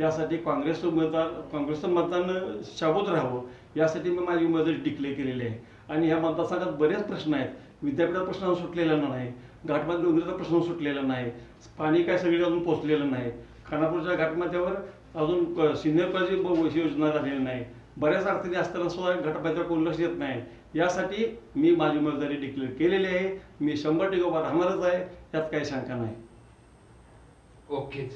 यासाठी काँग्रेस उमेदवार काँग्रेसचं मतदान शाबूत राहावं. यासाठी मी माझी उमेदवारी डिक्लेअर केलेली आहे. आणि ह्या मतदारसंघात बरेच प्रश्न आहेत. विद्यापीठाचा प्रश्न सुटलेला नाही. घाटमात डोंगरीचा प्रश्न सुटलेला नाही. पाणी काय सगळी अजून पोचलेलं नाही. खानापूरच्या घाटमाथ्यावर अजून सिनियर कॉलेज योजना झालेली नाही. बऱ्याच अडचणी असताना सुद्धा घाटमाथ्यावर कोण लक्ष देत नाही. यासाठी मी माझी उमेदवारी डिक्लेअर केलेली आहे. मी शंभर टक्के उभा राहणारच आहे. यात काही शंका नाही. ओकेच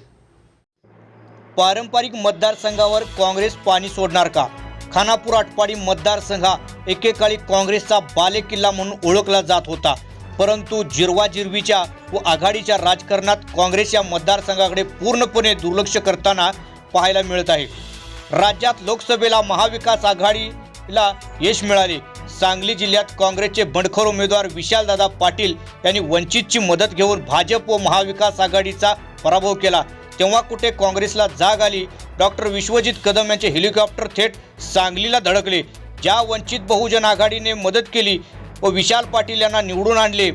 पारंपरिक मतदारसंघावर काँग्रेस पाणी सोडणार का? खानापूर आटपाडी मतदारसंघ हा एकेकाळी काँग्रेसचा बालेकिल्ला म्हणून ओळखला जात होता. परंतु जिरवाजिरवीच्या व आघाडीच्या राजकारणात काँग्रेस या मतदारसंघाकडे पूर्णपणे दुर्लक्ष करताना पाहायला मिळत आहे. राज्यात लोकसभेला महाविकास आघाडीला यश मिळाले. सांगली जिल्ह्यात काँग्रेसचे बंडखोर उमेदवार विशालदादा पाटील यांनी वंचितची मदत घेऊन भाजप व महाविकास आघाडीचा पराभव केला. तेव्हा कुठे काँग्रेसला जाग आली डॉक्टर विश्वजित कदम यांचे हेलिकॉप्टर थेट सांगलीला धडकले. ज्या वंचित बहुजन आघाडीने मदत केली व विशाल पाटील यांना निवडून आणले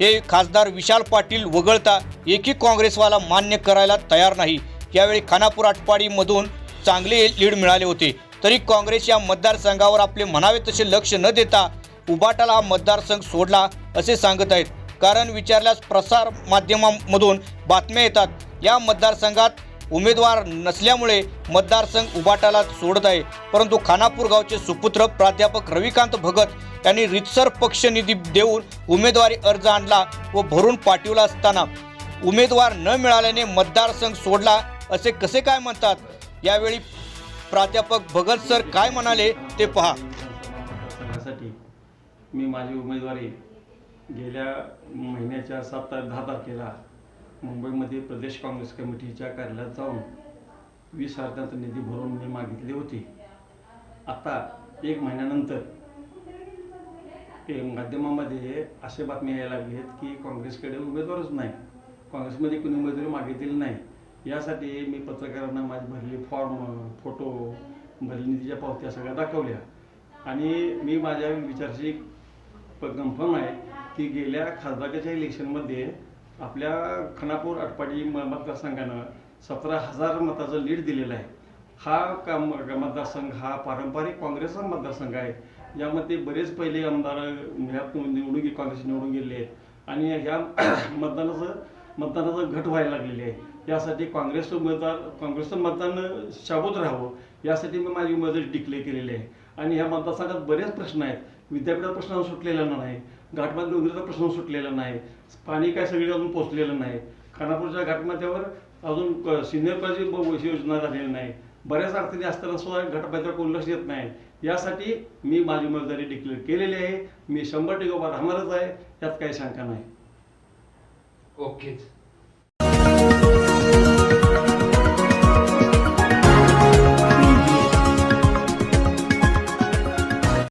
हे खासदार विशाल पाटील वगळता एकही काँग्रेसवाला मान्य करायला तयार नाही. यावेळी खानापूर आटपाडीमधून चांगले लीड मिळाले होते. तरी काँग्रेस या मतदारसंघावर आपले म्हणावे तसे लक्ष न देता उबाटाला हा मतदारसंघ सोडला असे सांगत आहेत. कारण विचारल्यास प्रसार माध्यमांमधून बातम्या येतात. या मतदारसंघात उमेदवार नसल्यामुळे मतदारसंघ उबाटाला सोडत आहे. परंतु खानापूर गावचे सुपुत्र प्राध्यापक रविकांत भगत यांनी रितसर पक्ष निधी देऊन उमेदवारी अर्ज आणला व भरून पाठविला असताना उमेदवार न मिळाल्याने मतदारसंघ सोडला असे कसे काय म्हणतात? यावेळी प्राध्यापक भगत सर काय म्हणाले ते पहा. मी माझी उमेदवारी गेल्या महिन्याच्या सात तारीख दहा तारखेला मुंबईमध्ये प्रदेश काँग्रेस कमिटीच्या कार्यालयात जाऊन वीस हजारांचा निधी भरून मी मागितली होती. आता एक महिन्यानंतर ते माध्यमामध्ये असे बातमी यायला आहेत की काँग्रेसकडे उमेदवारच नाही. काँग्रेसमध्ये कोणी उमेदवारी मागितलेली नाही. यासाठी मी पत्रकारांना माझी भरले फॉर्म फोटो भरली निधीच्या पावत्या सगळ्या दाखवल्या. आणि मी माझ्या विचारशी कन्फर्म आहे की गेल्या खासदारच्या इलेक्शनमध्ये आपल्या खानापूर आटपाडी म मतदारसंघानं सतरा हजार मताचं लीड दिलेलं आहे. हा का मतदारसंघ हा पारंपरिक काँग्रेसचा मतदारसंघ आहे. यामध्ये बरेच पहिले आमदार ह्यात निवडून गे काँग्रेस निवडून गेले आहेत. आणि ह्या मतदानाचं मतदानाचं घट व्हायला लागलेली आहे. यासाठी काँग्रेस उमेदवार काँग्रेसचं मतदान शाबूत राहावं. यासाठी मी माझी उमेदवारी डिक्लेअर केलेली आहे. आणि ह्या मतदारसंघात बरेच प्रश्न आहेत. विद्यापीठाचा प्रश्न सुटलेला नाही. घाटमात डोंगरीचा प्रश्न सुटलेला नाही. पाणी काय सगळी अजून पोचलेलं नाही. खानापूरच्या घाटमाथ्यावर अजून सिनियर कॉलेज योजना झालेली नाही. बऱ्याच अडचणी असताना सुद्धा घाटमाथ्यावर कोण लक्ष देत नाही. यासाठी मी माझी उमेदवारी डिक्लेअर केलेली आहे. मी शंभर टक्के उभा राहणारच आहे. यात काही शंका नाही. ओकेच